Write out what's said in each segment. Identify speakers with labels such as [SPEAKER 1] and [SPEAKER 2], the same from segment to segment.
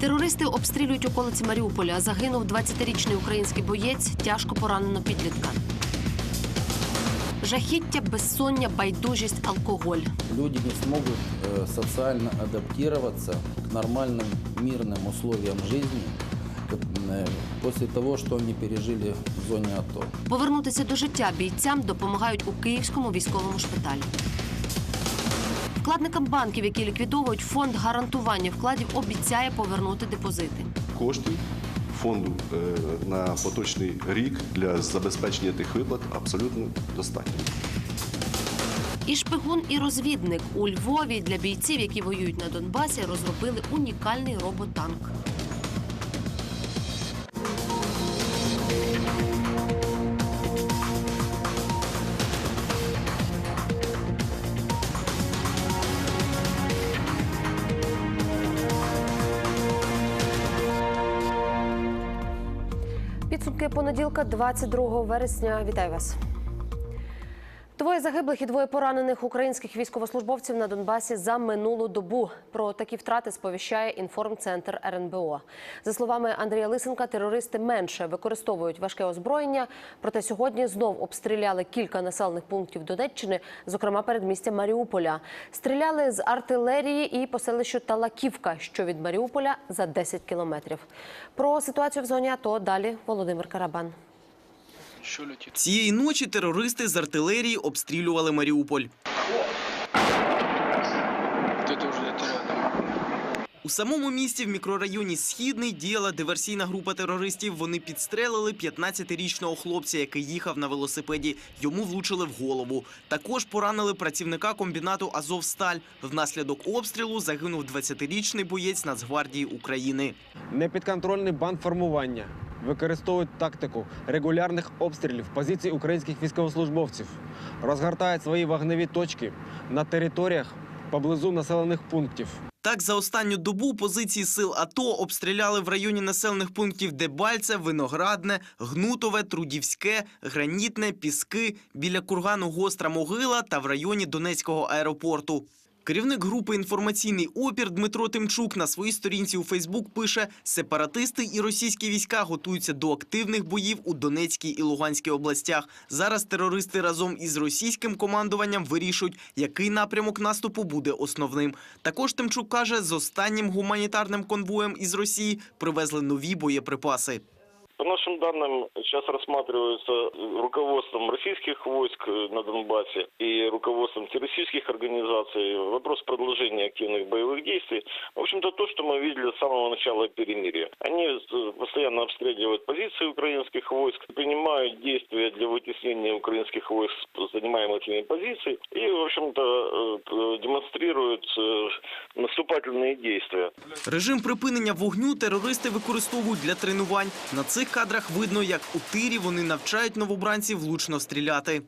[SPEAKER 1] Терористи обстрілюють околиці Маріуполя. Загинув 20-річний український боєць, тяжко поранено підлітка. Жахіття, безсоння, байдужість, алкоголь.
[SPEAKER 2] люди не смогут э, социально адаптироваться к нормальным мирным условиям жизни э, после того, что они пережили в зоне АТО.
[SPEAKER 1] Повернутися до життя бійцям допомагають у Київському військовому шпиталі. Вкладникам банків, які ліквідовують фонд гарантування вкладів, обіцяє повернути депозити.
[SPEAKER 3] коштів фонду е, на поточний рік для забезпечення тих виплат абсолютно достатньо.
[SPEAKER 1] І шпигун, і розвідник у Львові для бійців, які воюють на Донбасі, розробили унікальний роботанк. Підсумки понеділка, 22 вересня. Вітаю вас. Двоє загиблих і двоє поранених українських військовослужбовців на Донбасі за минулу добу. Про такі втрати сповіщає інформцентр РНБО. За словами Андрія Лисенка, терористи менше використовують важке озброєння. Проте сьогодні знов обстріляли кілька населених пунктів Донеччини, зокрема передмістя Маріуполя. Стріляли з артилерії і по селищу Талаківка, що від Маріуполя за 10 кілометрів. Про ситуацію в зоні АТО далі Володимир Карабан.
[SPEAKER 4] Цієї ночі терористи з артилерії обстрілювали Маріуполь.
[SPEAKER 5] Вот это уже где-то рядом.
[SPEAKER 4] У самому місті в мікрорайоні Східний діяла диверсійна група терористів. Вони підстрелили 15-річного хлопця, який їхав на велосипеді. Йому влучили в голову. Також поранили працівника комбінату Азовсталь. Внаслідок обстрілу загинув 20-річний боєць Нацгвардії України.
[SPEAKER 6] Непідконтрольний бандформування використовують тактику регулярних обстрілів позицій українських військовослужбовців, розгортають свої вогневі точки на територіях поблизу населених пунктів.
[SPEAKER 4] Так, за останню добу позиції сил АТО обстріляли в районі населених пунктів Дебальце, Виноградне, Гнутове, Трудівське, Гранітне, Піски, біля кургану Гостра Могила та в районі Донецького аеропорту. Керівник групи інформаційний опір Дмитро Тимчук на своїй сторінці у Фейсбук пише: сепаратисти і російські війська готуються до активних боїв у Донецькій і Луганській областях. Зараз терористи разом із російським командуванням вирішують, який напрямок наступу буде основним. Також Тимчук каже, з останнім гуманітарним конвоєм із Росії привезли нові боєприпаси.
[SPEAKER 7] По нашим данным, сейчас рассматривается руководством российских войск э, на Донбассе и руководством террористических организаций вопрос продолжения активных боевых действий. В общем-то, то, что мы видели с самого начала перемирия. Они э, постоянно обстреливают позиции украинских войск, принимают действия для вытеснения украинских войск с занимаемых ими позиций и, в общем-то, э, демонстрируют э, наступательные действия.
[SPEAKER 4] Режим припинення вогню терористи використовують для тренувань. На цих кадрах видно, як у тирі вони навчають новобранців влучно стріляти.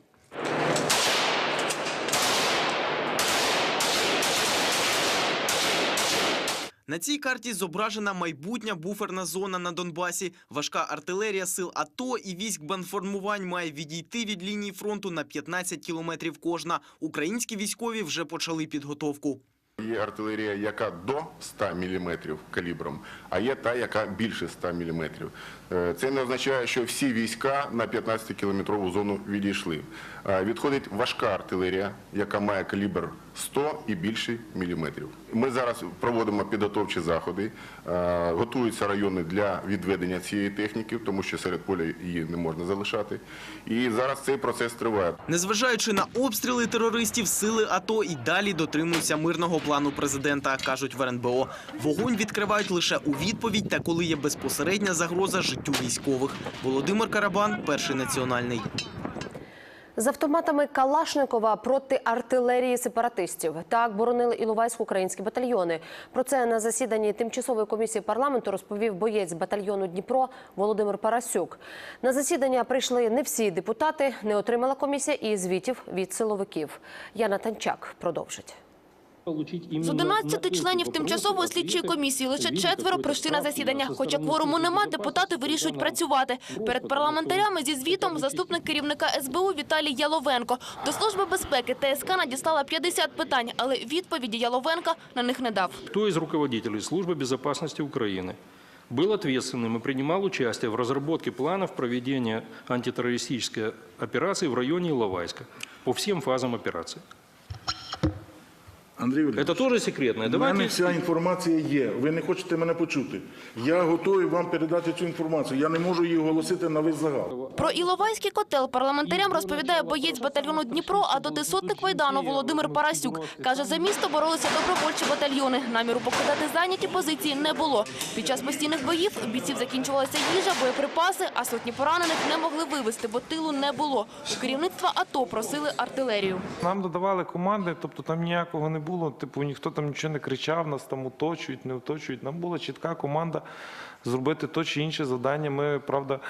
[SPEAKER 4] На цій карті зображена майбутня буферна зона на Донбасі. Важка артилерія сил АТО і військ банформувань має відійти від лінії фронту на 15 кілометрів кожна. Українські військові вже почали підготовку.
[SPEAKER 8] Є артилерія, яка до 100 мм калібром, а є та, яка більше 100 мм. Е, Це не означає, що всі війська на 15-кілометрову зону відійшли. Е, Відходить важка артилерія, яка має калібр 100 і більше міліметрів. Ми зараз проводимо підготовчі заходи, е, готуються райони для відведення цієї техніки, тому що серед поля її не можна залишати. І зараз цей процес триває.
[SPEAKER 4] Незважаючи на обстріли терористів, сили АТО і далі дотримуються мирного плану президента, кажуть в РНБО. Вогонь відкривають лише у відповідь та коли є безпосередня загроза життю військових. Володимир Карабан, перший національний.
[SPEAKER 1] З автоматами Калашникова проти артилерії сепаратистів так боронили іловайсько-українські батальйони. Про це на засіданні тимчасової комісії парламенту розповів боєць батальйону Дніпро Володимир Парасюк. На засідання прийшли не всі депутати. Не отримала комісія і звітів від силовиків. Яна Танчак продовжить.
[SPEAKER 9] З 11 членів тимчасової слідчої комісії лише четверо прийшли на засідання. Хоча кворуму нема, депутати вирішують працювати. Перед парламентарями зі звітом заступник керівника СБУ Віталій Яловенко. До Служби безпеки ТСК надіслала 50 питань, але відповіді Яловенка на них не дав.
[SPEAKER 10] Кто из руководителей Службы безопасности Украины был ответственным и принимал участие в разработке планов проведения антитеррористической операции в районе Иловайска по всем фазам операции?
[SPEAKER 11] Андрій Валерійович,
[SPEAKER 10] Это тоже секретное.
[SPEAKER 11] у мене
[SPEAKER 10] Давайте
[SPEAKER 11] вся інформація є. Ви не хочете мене почути. Я готовий вам передати цю інформацію. Я не можу її оголосити на весь загал.
[SPEAKER 9] Про Іловайський котел парламентарям розповідає боєць батальйону Дніпро, а доти сотник Майдану Володимир Парасюк. Каже, за місто боролися добровольчі батальйони. Наміру покидати зайняті позиції не було. Під час постійних боїв у бійців закінчувалася їжа, боєприпаси, а сотні поранених не могли вивезти, бо тилу не було. У керівництва АТО просили артилерію.
[SPEAKER 12] Нам додавали команди, тобто там ніякого не було. Типу ніхто там нічого не кричав, нас там оточують, не оточують. Нам була чітка команда зробити то чи інше завдання. Ми, правда,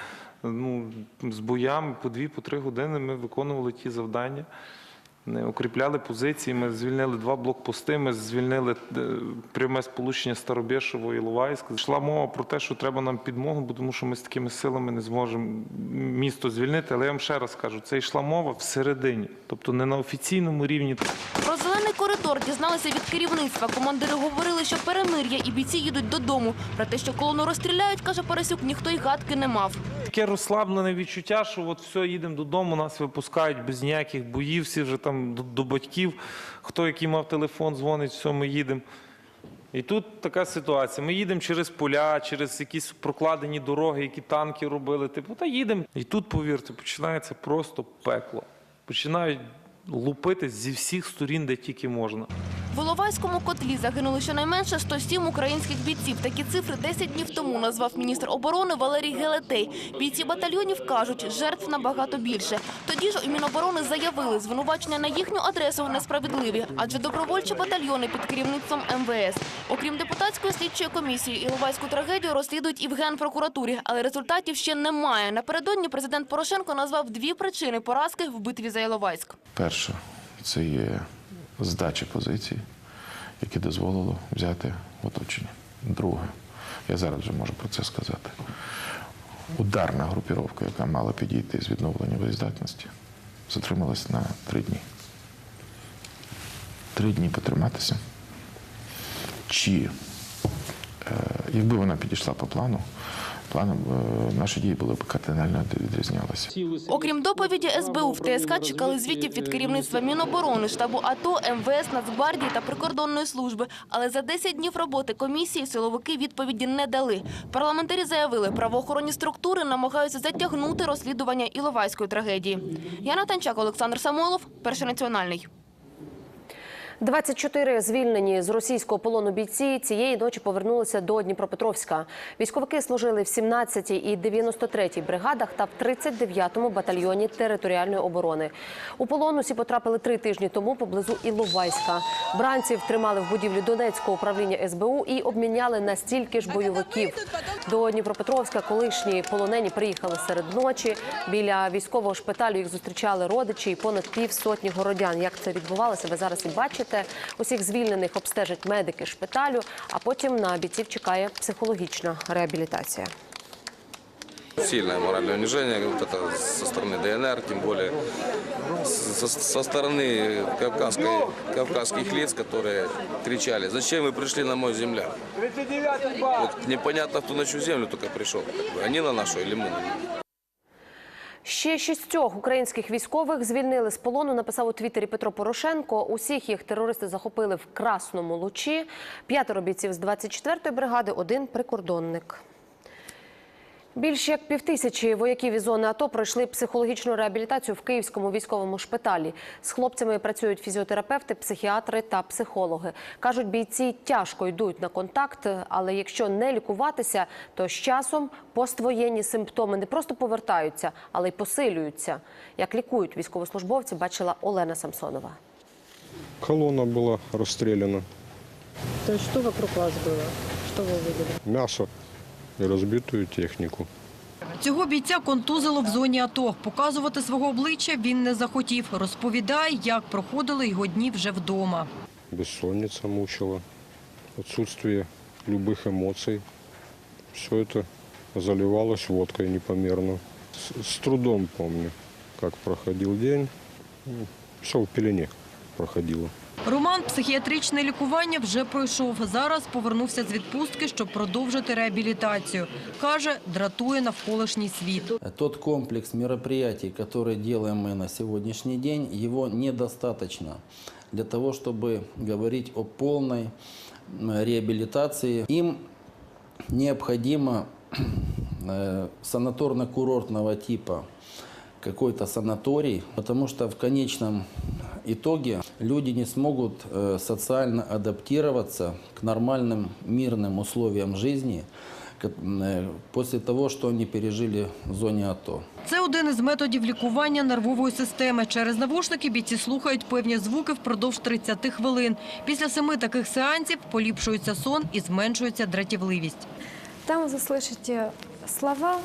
[SPEAKER 12] ну, з боями по дві, по три години ми виконували ті завдання. Не укріпляли позиції, ми звільнили два блокпости, ми звільнили е, пряме сполучення Старобєшово і Іловайськ. Йшла мова про те, що треба нам підмогу, бо тому що ми з такими силами не зможемо місто звільнити. Але я вам ще раз кажу, це йшла мова всередині, тобто не на офіційному рівні.
[SPEAKER 9] Про зелений коридор дізналися від керівництва. Командири говорили, що перемир'я і бійці їдуть додому. Про те, що колону розстріляють, каже Парасюк, ніхто й гадки не мав.
[SPEAKER 12] Таке розслаблене відчуття, що от все, їдемо додому, нас випускають без ніяких боїв, всі вже там до, до батьків. Хто який мав телефон, дзвонить, все, ми їдемо. І тут така ситуація. Ми їдемо через поля, через якісь прокладені дороги, які танки робили. Типу, та їдемо. І тут, повірте, починається просто пекло. Починають лупити зі всіх сторін, де тільки можна.
[SPEAKER 9] В Іловайському котлі загинули щонайменше 107 українських бійців. Такі цифри 10 днів тому назвав міністр оборони Валерій Гелетей. Бійці батальйонів кажуть, жертв набагато більше. Тоді ж у Міноборони заявили, звинувачення на їхню адресу несправедливі, адже добровольчі батальйони під керівництвом МВС. Окрім депутатської слідчої комісії, Іловайську трагедію розслідують і в Генпрокуратурі, але результатів ще немає. Напередодні президент Порошенко назвав дві причини поразки в битві за Іловайськ.
[SPEAKER 8] Перше, це є здача позицій, яке дозволило взяти оточення. Друге, я зараз вже можу про це сказати. Ударна групіровка, яка мала підійти з відновлення боєздатності, затрималась на три дні. Три дні потриматися. Чи е, якби вона підійшла по плану, планом е, наші дії були б кардинально відрізнялися.
[SPEAKER 9] Окрім доповіді СБУ, в ТСК чекали звітів від керівництва Міноборони, штабу АТО, МВС, Нацгвардії та прикордонної служби. Але за 10 днів роботи комісії силовики відповіді не дали. Парламентарі заявили, правоохоронні структури намагаються затягнути розслідування Іловайської трагедії. Яна Танчак, Олександр Самойлов, Перший національний.
[SPEAKER 1] 24 звільнені з російського полону бійці цієї ночі повернулися до Дніпропетровська. Військовики служили в 17-й і 93-й бригадах та в 39-му батальйоні територіальної оборони. У полон усі потрапили три тижні тому поблизу Іловайська. Бранців тримали в будівлі Донецького управління СБУ і обміняли на стільки ж бойовиків. До Дніпропетровська колишні полонені приїхали серед ночі. Біля військового шпиталю їх зустрічали родичі і понад півсотні городян. Як це відбувалося, ви зараз і бачите Усіх звільнених обстежать медики шпиталю, а потім на бійців чекає психологічна реабілітація.
[SPEAKER 13] Сильное моральное унижение вот это со стороны ДНР, тем более со, со стороны кавказской, кавказских лиц, которые кричали, зачем вы пришли на мою землю? Вот непонятно, кто на чью землю только пришел. Как бы. Они на нашу или мы на них.
[SPEAKER 1] Ще шістьох українських військових звільнили з полону. Написав у Твіттері Петро Порошенко. Усіх їх терористи захопили в Красному Лучі. П'ятеро бійців з 24-ї бригади, один прикордонник. Більш як півтисячі вояків із зони АТО пройшли психологічну реабілітацію в Київському військовому шпиталі. З хлопцями працюють фізіотерапевти, психіатри та психологи. Кажуть, бійці тяжко йдуть на контакт, але якщо не лікуватися, то з часом поствоєнні симптоми не просто повертаються, але й посилюються. Як лікують військовослужбовці, бачила Олена Самсонова.
[SPEAKER 11] Колонна була розстріляна.
[SPEAKER 1] То що вокруг вас було? Що ви видели?
[SPEAKER 11] М'ясо розбиту техніку.
[SPEAKER 9] Цього бійця контузило в зоні АТО. Показувати свого обличчя він не захотів. Розповідає, як проходили його дні вже вдома.
[SPEAKER 14] бессонница мучила, отсутствие любых эмоций. Все это заливалось водкой непомерно. С, с трудом помню, как проходил день. Все в пелене проходило.
[SPEAKER 15] Роман психіатричне лікування вже пройшов. Зараз повернувся з відпустки, щоб продовжити реабілітацію. Каже, дратує навколишній світ.
[SPEAKER 2] Тот комплекс мероприятий, который делаем мы на сегодняшний день, его недостаточно для того, чтобы говорить о полной м, реабилитации. Им необходимо э, санаторно-курортного типа какой-то санаторий, потому что в конечном итоге люди не смогут э, социально адаптироваться к нормальным мирным условиям жизни ка- э, после того, что они пережили в зоне АТО.
[SPEAKER 15] Це один із методів лікування нервової системи. Через навушники бійці слухають певні звуки впродовж 30 хвилин. Після семи таких сеансів поліпшується сон і зменшується дратівливість.
[SPEAKER 16] Там вы слышите слова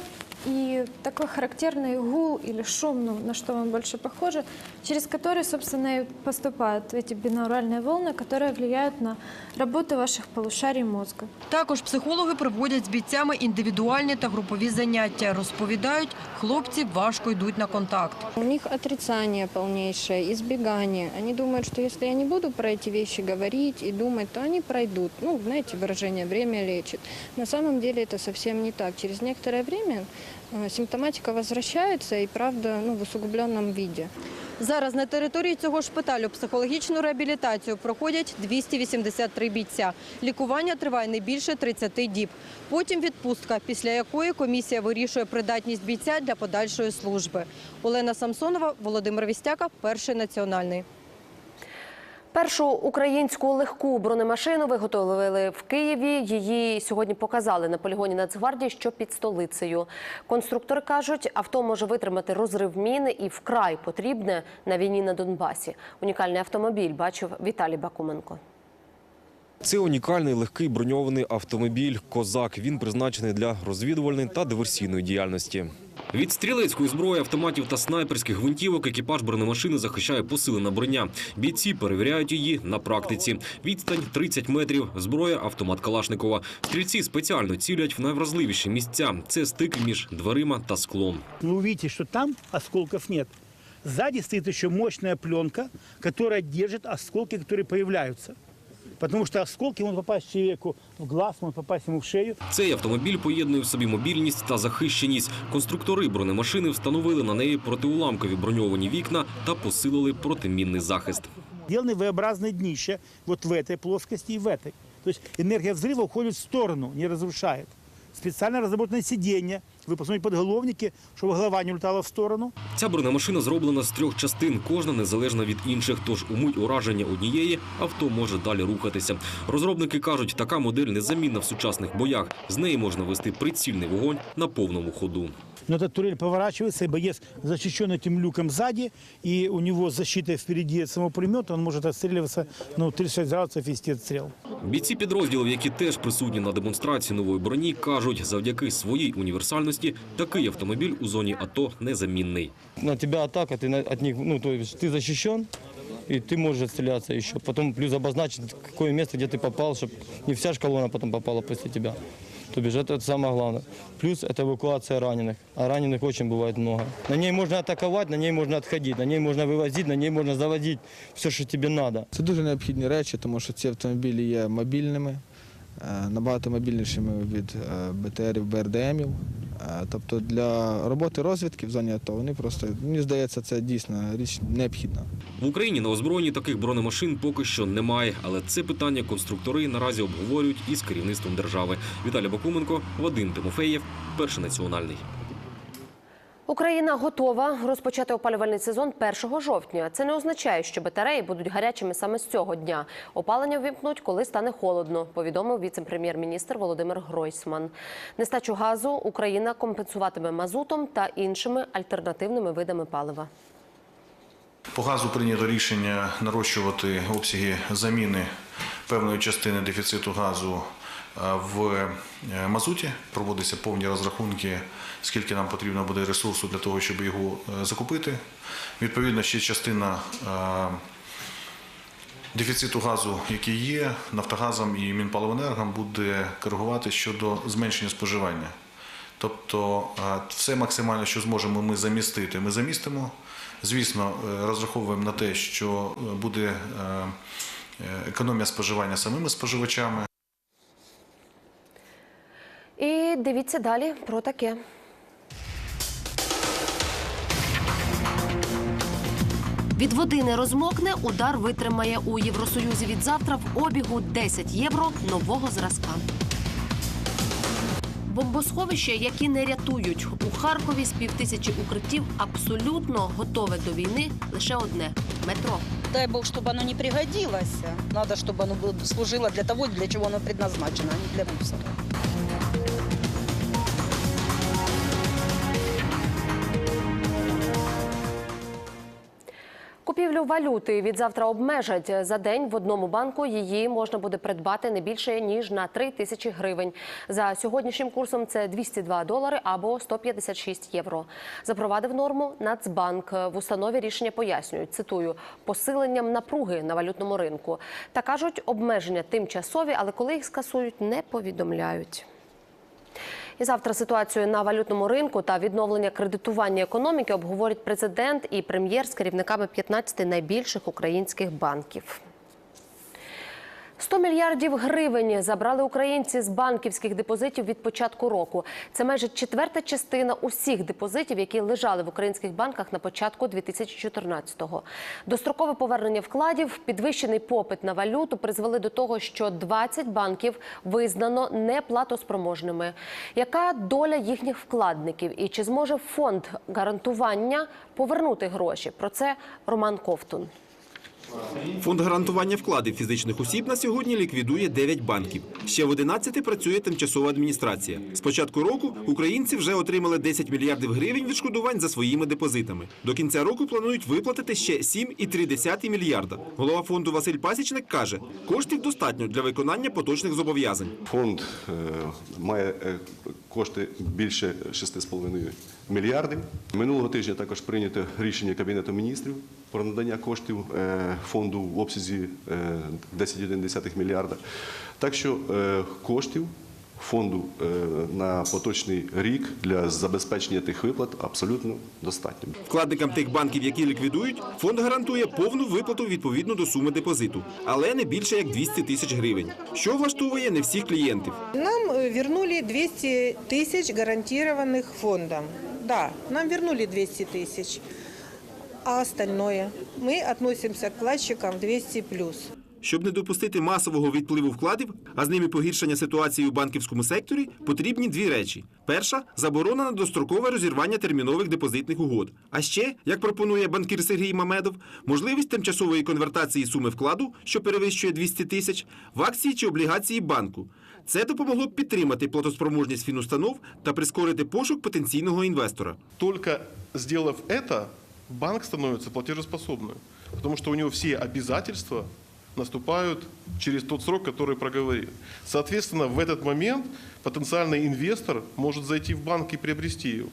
[SPEAKER 16] и такой характерный гул или шум, ну, на что он больше похоже, через который, собственно, и поступают эти бинауральные волны, которые влияют на работу ваших полушарий мозга.
[SPEAKER 15] Також психологи проводять з бійцями індивідуальні та групові заняття. Розповідають, хлопці важко йдуть на контакт.
[SPEAKER 17] У них отрицание полнейшее, избегание. Они думают, что если я не буду про эти вещи говорить и думать, то они пройдут. Ну, знаете, выражение «время лечит». На самом деле это совсем не так. Через некоторое время э, симптоматика возвращается и, правда, ну, в усугубленном виде.
[SPEAKER 15] Зараз на території цього шпиталю психологічну реабілітацію проходять 283 бійця. Лікування триває не більше 30 діб. Потім відпустка, після якої комісія вирішує придатність бійця для подальшої служби. Олена Самсонова, Володимир Вістяка, перший національний.
[SPEAKER 1] Першу українську легку бронемашину виготовили в Києві. Її сьогодні показали на полігоні Нацгвардії, що під столицею. Конструктори кажуть, авто може витримати розрив міни і вкрай потрібне на війні на Донбасі. Унікальний автомобіль бачив Віталій Бакуменко.
[SPEAKER 18] Це унікальний легкий броньований автомобіль «Козак». Він призначений для розвідувальної та диверсійної діяльності. Від стрілецької зброї, автоматів та снайперських гвинтівок екіпаж бронемашини захищає посилена броня. Бійці перевіряють її на практиці. Відстань 30 метрів, зброя автомат Калашникова. Стрільці спеціально цілять в найвразливіші місця. Це стик між дверима та склом.
[SPEAKER 19] Вы увидите, что там осколков нет. Сзади стоит еще мощная пленка, которая держит осколки, которые появляются Потому что осколки могут попасть человеку в глаз, могут попасть ему в шею.
[SPEAKER 18] Цей автомобіль поєднує в собі мобільність та захищеність. Конструктори бронемашини встановили на неї протиуламкові броньовані вікна та посилили протимінний захист.
[SPEAKER 19] Сделаны V-образные днища вот в этой плоскости и в этой. То есть энергия взрыва уходит в сторону, не разрушает. Специально разработаны сиденья, выпускные подголовники, чтобы голова не улетала в сторону.
[SPEAKER 18] Ця бронемашина зроблена з трьох частин, кожна незалежна від інших. Тож у мить ураження однієї авто може далі рухатися. Розробники кажуть, така модель незамінна в сучасних боях. З неї можна вести прицільний вогонь на повному ходу.
[SPEAKER 19] Но эта турель поворачивается, и боец защищен этим люком сзади, и у него защита впереди от самого пулемета, он может отстреливаться ну, 36 градусов вести отстрел.
[SPEAKER 18] Бійці підрозділів, які теж присутні на демонстрації нової броні, кажуть, завдяки своїй універсальності такий автомобіль у зоні АТО незамінний.
[SPEAKER 20] на тебя атака, ты на- от них, ну, то есть ты защищен, и ты можешь отстреляться еще. Потом плюс обозначить, какое место, где ты попал, чтобы не вся ж колонна потом попала после тебя. То бишь это, это самое главное. Плюс это эвакуация раненых. А раненых очень бывает много. На ней можно атаковать, на ней можно отходить, на ней можно вывозить, на ней можно заводить все, что тебе надо.
[SPEAKER 21] Це дуже необхідні речі, тому що ці автомобілі є мобільними, е, набагато мобільнішими від е, БТРів, БРДМів. Е, Тобто для роботи розвідки в зоні АТО вони просто, мені здається, це дійсно річ необхідна.
[SPEAKER 18] В Україні на озброєнні таких бронемашин поки що немає, але це питання конструктори наразі обговорюють із керівництвом держави. Віталій Бакуменко, Вадим Тимофеєв, перший національний.
[SPEAKER 1] Україна готова розпочати опалювальний сезон 1 жовтня. Це не означає, що батареї будуть гарячими саме з цього дня. Опалення вимкнуть, коли стане холодно, повідомив віце-прем'єр-міністр Володимир Гройсман. Нестачу газу Україна компенсуватиме мазутом та іншими альтернативними видами палива.
[SPEAKER 22] По газу прийнято рішення нарощувати обсяги заміни певної частини дефіциту газу е, в е, мазуті. Проводяться повні розрахунки, скільки нам потрібно буде ресурсу для того, щоб його е, закупити. Відповідно, ще частина е, дефіциту газу, який є, Нафтогазом і Мінпаливенергом буде коригувати щодо зменшення споживання. Тобто е, все максимально, що зможемо ми замістити, ми замістимо. Звісно, розраховуємо на те, що буде економія споживання самими споживачами.
[SPEAKER 1] І дивіться далі про таке. Від води не розмокне, удар витримає у Євросоюзі від завтра в обігу 10 євро нового зразка. Бомбосховища, які не рятують у Харкові з півтисячі укриттів, абсолютно готове до війни лише одне метро.
[SPEAKER 23] Дай бог, чтобы оно не пригодилось. Надо, чтобы оно было- служило для того, для чего оно предназначено, а не для мусора.
[SPEAKER 1] Купівлю валюти від завтра обмежать за день. В одному банку її можна буде придбати не більше ніж на 3 тисячі гривень. За сьогоднішнім курсом це 202 долари або 156 євро. Запровадив норму Нацбанк. В установі рішення пояснюють. Цитую посиленням напруги на валютному ринку. Та кажуть, обмеження тимчасові, але коли їх скасують, не повідомляють. І завтра ситуацію на валютному ринку та відновлення кредитування економіки обговорять президент і прем'єр з керівниками 15 найбільших українських банків. 100 мільярдів гривень забрали українці з банківських депозитів від початку року. Це майже четверта частина усіх депозитів, які лежали в українських банках на початку 2014-го. Дострокове повернення вкладів, підвищений попит на валюту призвели до того, що 20 банків визнано неплатоспроможними. Яка доля їхніх вкладників і чи зможе фонд гарантування повернути гроші? Про це Роман Ковтун.
[SPEAKER 24] Фонд гарантування вкладів фізичних осіб на сьогодні ліквідує 9 банків. Ще в 11 працює тимчасова адміністрація. З початку року українці вже отримали 10 мільярдів гривень відшкодувань за своїми депозитами. До кінця року планують виплатити ще 7,3 мільярда. Голова фонду Василь Пасічник каже, коштів достатньо для виконання поточних зобов'язань.
[SPEAKER 25] Фонд е, має е, кошти більше 6,5 мільярдів. Минулого тижня також прийнято рішення Кабінету міністрів про надання коштів е, фонду в обсязі е, 10,1 мільярда. Так що е, коштів фонду е, на поточний рік для забезпечення тих виплат абсолютно достатньо.
[SPEAKER 24] Вкладникам тих банків, які ліквідують, фонд гарантує повну виплату відповідно до суми депозиту, але не більше як 200 тисяч гривень, що влаштовує не всіх клієнтів.
[SPEAKER 26] Нам э, вернули 200 тысяч гарантированных фондом. Да, нам вернули 200 тысяч. А остальное? Мы относимся к вкладчикам 200 плюс.
[SPEAKER 24] Щоб не допустити масового відпливу вкладів, а з ними погіршення ситуації у банківському секторі, потрібні дві речі: перша заборона на дострокове розірвання термінових депозитних угод. А ще, як пропонує банкір Сергій Мамедов, можливість тимчасової конвертації суми вкладу, що перевищує 200 тисяч, в акції чи облігації банку. Це допомогло б підтримати платоспроможність фінустанов та прискорити пошук потенційного інвестора.
[SPEAKER 27] Только сделав это, банк становится платежеспособным, потому что у него все обязательства наступают через тот срок, который проговорил. Соответственно, в этот момент потенциальный инвестор может зайти в банк и приобрести его.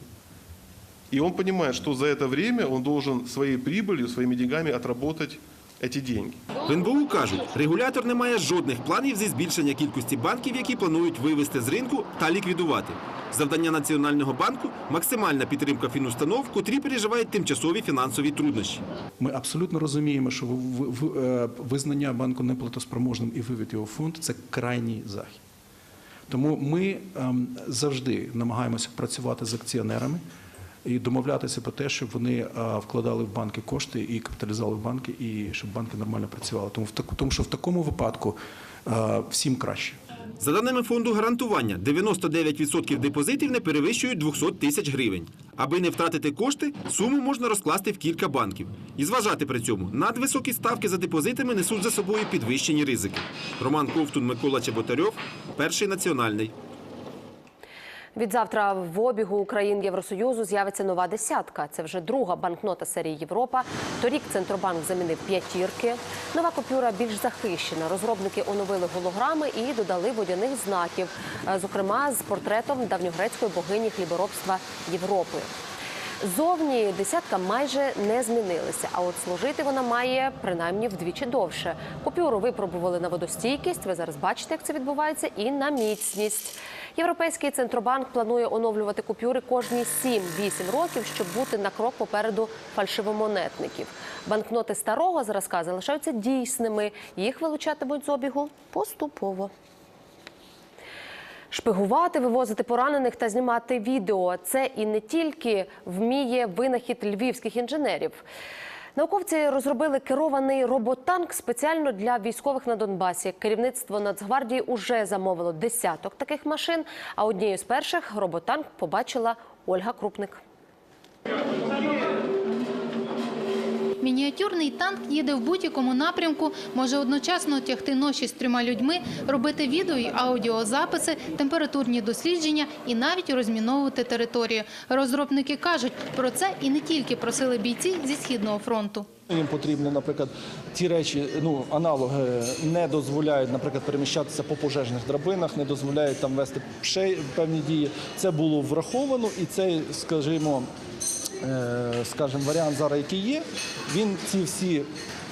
[SPEAKER 27] И он понимает, что за это время он должен своей прибылью, своими деньгами отработать эти деньги.
[SPEAKER 24] В НБУ кажуть, регулятор не має жодних планів зі збільшення кількості банків, які планують вивести з ринку та ліквідувати. Завдання Національного банку максимальна підтримка фінустанов, котрі переживають тимчасові фінансові труднощі.
[SPEAKER 28] Ми абсолютно розуміємо, що е, визнання банку неплатоспроможним і вивід його фонд це крайній захід. Тому ми ем, завжди намагаємося працювати з акціонерами і домовлятися про те, щоб вони вкладали в банки кошти і капіталізували в банки, і щоб банки нормально працювали. Тому в тому що в такому випадку всім краще.
[SPEAKER 24] За даними фонду гарантування, 99% депозитів не перевищують 200 тисяч гривень. Аби не втратити кошти, суму можна розкласти в кілька банків. І зважати при цьому, надвисокі ставки за депозитами несуть за собою підвищені ризики. Роман Ковтун, Микола Чеботарьов, перший національний.
[SPEAKER 1] Від завтра в обігу країн Євросоюзу з'явиться нова десятка. Це вже друга банкнота серії Європа. Торік Центробанк замінив п'ятірки. Нова купюра більш захищена. Розробники оновили голограми і додали водяних знаків, е, зокрема з портретом давньогрецької богині хліборобства Європи. Зовні десятка майже не змінилися, а от служити вона має принаймні вдвічі довше. Купюру випробували на водостійкість. Ви зараз бачите, як це відбувається, і на міцність. Європейський центробанк планує оновлювати купюри кожні 7-8 років, щоб бути на крок попереду фальшивомонетників. Банкноти старого зразка залишаються дійсними. Їх вилучатимуть з обігу поступово. Шпигувати, вивозити поранених та знімати відео це і не тільки вміє винахід львівських інженерів. Науковці розробили керований роботанк спеціально для військових на Донбасі. Керівництво Нацгвардії уже замовило десяток таких машин. А однією з перших роботанк побачила Ольга Крупник.
[SPEAKER 29] Мініатюрний танк їде в будь-якому напрямку, може одночасно тягти ноші з трьома людьми, робити відео і аудіозаписи, температурні дослідження і навіть розміновувати територію. Розробники кажуть, про це і не тільки просили бійці зі східного фронту.
[SPEAKER 30] Їм потрібно, наприклад, ті речі, ну аналоги не дозволяють, наприклад, переміщатися по пожежних драбинах, не дозволяють там вести певні дії. Це було враховано, і цей, скажімо, скажімо, варіант зараз, який є, він ці всі.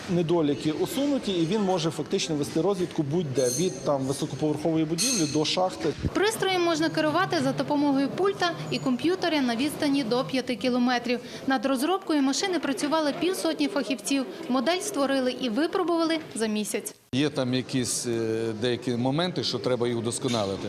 [SPEAKER 30] Недоліки усунуті, і він може фактично вести розвідку будь-де від там високоповерхової будівлі до шахти.
[SPEAKER 29] Пристроєм можна керувати за допомогою пульта і комп'ютера на відстані до 5 кілометрів. Над розробкою машини працювали півсотні фахівців. Модель створили і випробували за місяць.
[SPEAKER 31] Є там якісь е, деякі моменти, що треба їх удосконалити.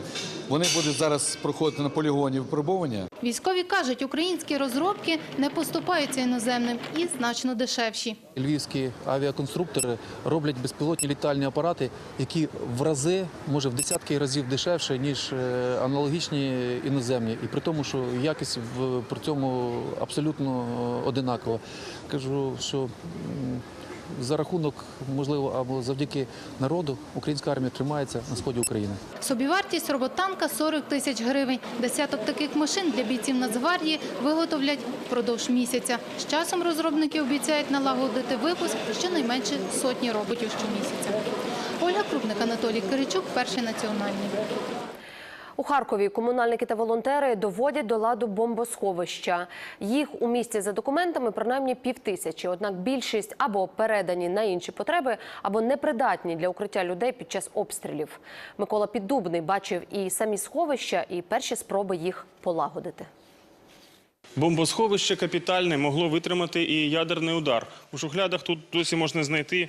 [SPEAKER 31] Вони будуть зараз проходити на полігоні випробування.
[SPEAKER 29] Військові кажуть, українські розробки не поступаються іноземним і значно дешевші.
[SPEAKER 28] Львівські авіаконструктори роблять безпілотні літальні апарати, які в рази, може в десятки разів дешевше, ніж е, аналогічні іноземні. І при тому, що якість в при цьому абсолютно е, одинакова. Кажу, що за рахунок, можливо, або завдяки народу українська армія тримається на сході України.
[SPEAKER 29] Собівартість роботанка 40 тисяч гривень. Десяток таких машин для бійців Нацгвардії виготовлять впродовж місяця. З часом розробники обіцяють налагодити випуск щонайменше сотні роботів щомісяця. Ольга Крупник, Анатолій Киричук, перший національний.
[SPEAKER 1] У Харкові комунальники та волонтери доводять до ладу бомбосховища. Їх у місті за документами принаймні півтисячі. Однак більшість або передані на інші потреби, або непридатні для укриття людей під час обстрілів. Микола Піддубний бачив і самі сховища, і перші спроби їх полагодити.
[SPEAKER 32] Бомбосховище капітальне могло витримати і ядерний удар. У шухлядах тут досі можна знайти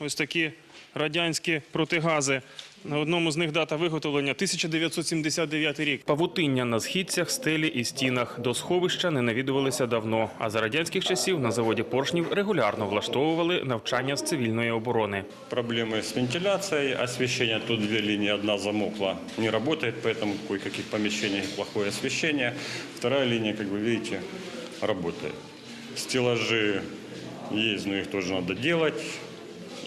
[SPEAKER 32] ось такі радянські протигази. На одному з них дата виготовлення 1979 рік. Павутиння на східцях, стелі і стінах. До сховища не навідувалися давно. А за радянських часів на заводі поршнів регулярно влаштовували навчання з цивільної оборони.
[SPEAKER 33] Проблемы с вентиляцией, освещение тут две линии, одна замокла, не работает, поэтому в кое-каких помещениях плохое освещение. Вторая линия, как вы видите, работает. Стеллажи есть, но их тоже надо делать.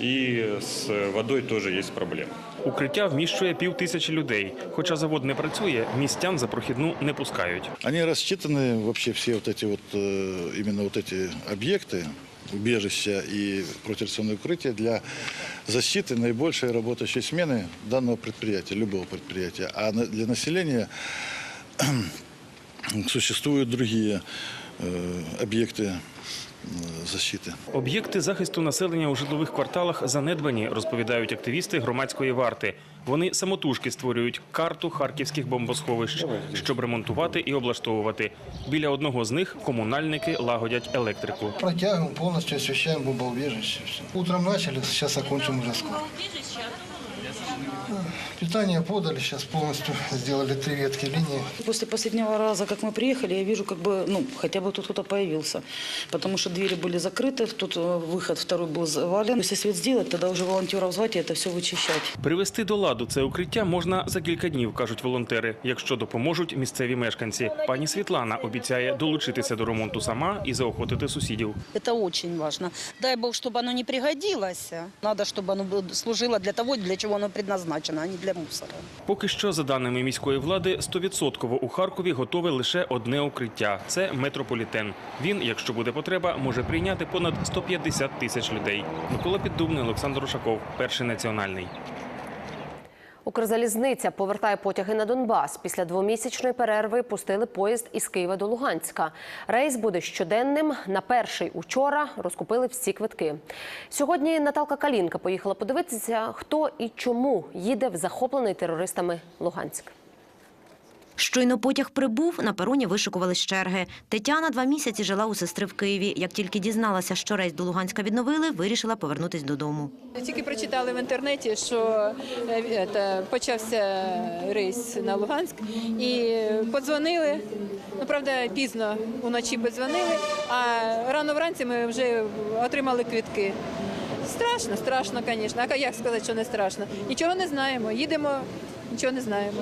[SPEAKER 33] И с водой тоже есть проблемы.
[SPEAKER 32] Укриття вміщує пів тисячі людей. Хоча завод не працює, містян за прохідну не пускають.
[SPEAKER 11] Они рассчитаны, вообще все вот эти вот, э, именно вот эти объекты, убежища и противоакционные укрытия для защиты наибольшей работающей смены данного предприятия, любого предприятия. А на- для населения существуют другие э, объекты э, защиты.
[SPEAKER 32] Об'єкти захисту населення у житлових кварталах занедбані, розповідають активісти громадської варти. Вони самотужки створюють карту харківських бомбосховищ, щоб ремонтувати і облаштовувати. Біля одного з них комунальники лагодять електрику.
[SPEAKER 34] Протягиваем, полностью освещаем бомбоубежище. Всё. Утром начали, сейчас окончим уже скоро. Питание подали, сейчас полностью сделали три ветки линии.
[SPEAKER 23] После последнего раза, как мы приехали, я вижу, как бы, ну, хотя бы тут кто-то появился. Потому что двери были закрыты, тут э, выход второй был завален. Если свет сделать, тогда уже волонтеров звать и это все вычищать.
[SPEAKER 32] Привести до ладу це укриття можна за кілька днів, кажуть волонтери, якщо допоможуть місцеві мешканці. Пані Світлана обіцяє долучитися до ремонту сама і заохотити сусідів.
[SPEAKER 23] Это очень важно. Дай Бог, чтобы оно не пригодилось. Надо, чтобы оно было- служило для того, для чего оно предназначено, а ані для мусора.
[SPEAKER 32] Поки що, за даними міської влади, 100% у Харкові готове лише одне укриття це метрополітен. Він, якщо буде потреба, може прийняти понад 150 тисяч людей. Микола Піддубний, Олександр Ушаков, перший національний.
[SPEAKER 1] Укрзалізниця повертає потяги на Донбас. Після двомісячної перерви пустили поїзд із Києва до Луганська. Рейс буде щоденним. На перший учора розкупили всі квитки. Сьогодні Наталка Калінка поїхала подивитися, хто і чому їде в захоплений терористами Луганськ.
[SPEAKER 35] Щойно потяг прибув, на пероні вишикувались черги. Тетяна два місяці жила у сестри в Києві. Як тільки дізналася, що рейс до Луганська відновили, вирішила повернутись додому.
[SPEAKER 36] Тільки прочитали в інтернеті, що е, почався рейс на Луганськ, і подзвонили. Ну, правда, пізно уночі подзвонили, а рано вранці ми вже отримали квитки. Страшно, страшно, звісно. А як сказати, що не страшно? Нічого не знаємо. Їдемо, нічого не знаємо.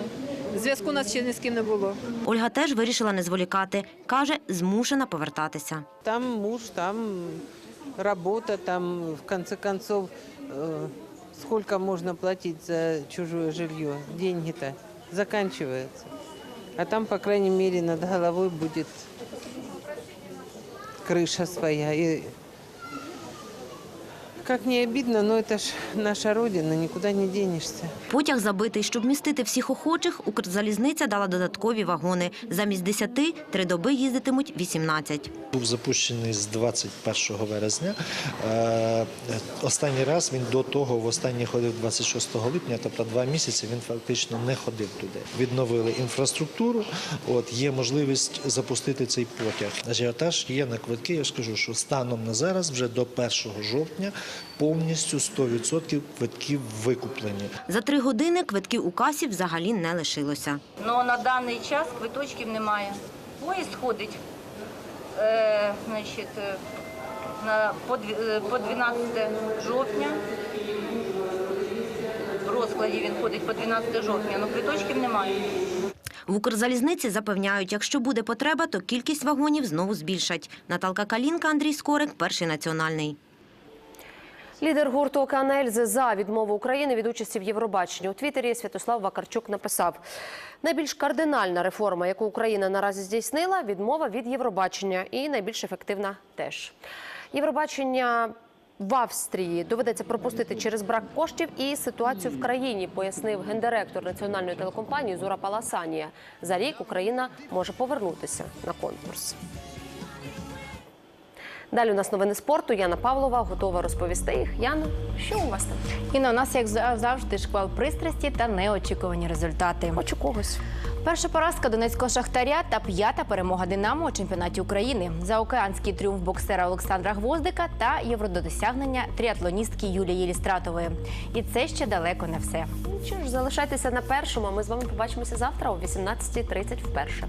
[SPEAKER 36] Зв'язку у нас ще ні з ким не було.
[SPEAKER 35] Ольга теж вирішила не зволікати. Каже, змушена повертатися.
[SPEAKER 37] Там муж, там работа, там в конце концов э, сколько можно платить за чужое жилье? Деньги-то заканчиваются. А там, по крайней мере, над головой будет крыша своя. Как не обидно, но это ж наша родина, никуда не денешься.
[SPEAKER 35] Потяг забитий. Щоб містити всіх охочих, Укрзалізниця дала додаткові вагони. Замість 10 – три доби їздитимуть 18.
[SPEAKER 38] Був запущений з 21 вересня. Е, Останній раз він до того в останній ходив 26 липня, тобто два місяці він фактично не ходив туди. Відновили інфраструктуру. От є можливість запустити цей потяг. Ажіотаж є на квитки. Я ж кажу, що станом на зараз, вже до 1 жовтня, повністю 100% квитків викуплені.
[SPEAKER 35] За три години квитків у касі взагалі не лишилося.
[SPEAKER 39] Ну на даний час квиточків немає. Поїзд ходить е, значить, е, на, по, е, по 12 жовтня. В розкладі він ходить по 12 жовтня, але квиточків немає.
[SPEAKER 35] В Укрзалізниці запевняють, якщо буде потреба, то кількість вагонів знову збільшать. Наталка Калінка, Андрій Скорик, Перший національний.
[SPEAKER 1] Лідер гурту «Океанельзи» за відмову України від участі в Євробаченні. У Твіттері Святослав Вакарчук написав, найбільш кардинальна реформа, яку Україна наразі здійснила – відмова від Євробачення. І найбільш ефективна теж. Євробачення в Австрії доведеться пропустити через брак коштів і ситуацію в країні, пояснив гендиректор національної телекомпанії Зура Паласанія. За рік Україна може повернутися на конкурс. Далі у нас новини спорту. Яна Павлова готова розповісти їх. Яна, що у вас там?
[SPEAKER 40] І на нас, як завжди, шквал пристрасті та неочікувані результати.
[SPEAKER 1] Хочу когось.
[SPEAKER 40] Перша поразка донецького шахтаря та п'ята перемога Динамо у чемпіонаті України. Заокеанський тріумф боксера Олександра Гвоздика та євродосягнення тріатлоністки Юлії Єлістратової. І це ще далеко не все.
[SPEAKER 1] Ну Що ж, залишайтеся на першому. а Ми з вами побачимося завтра о 18.30 вперше.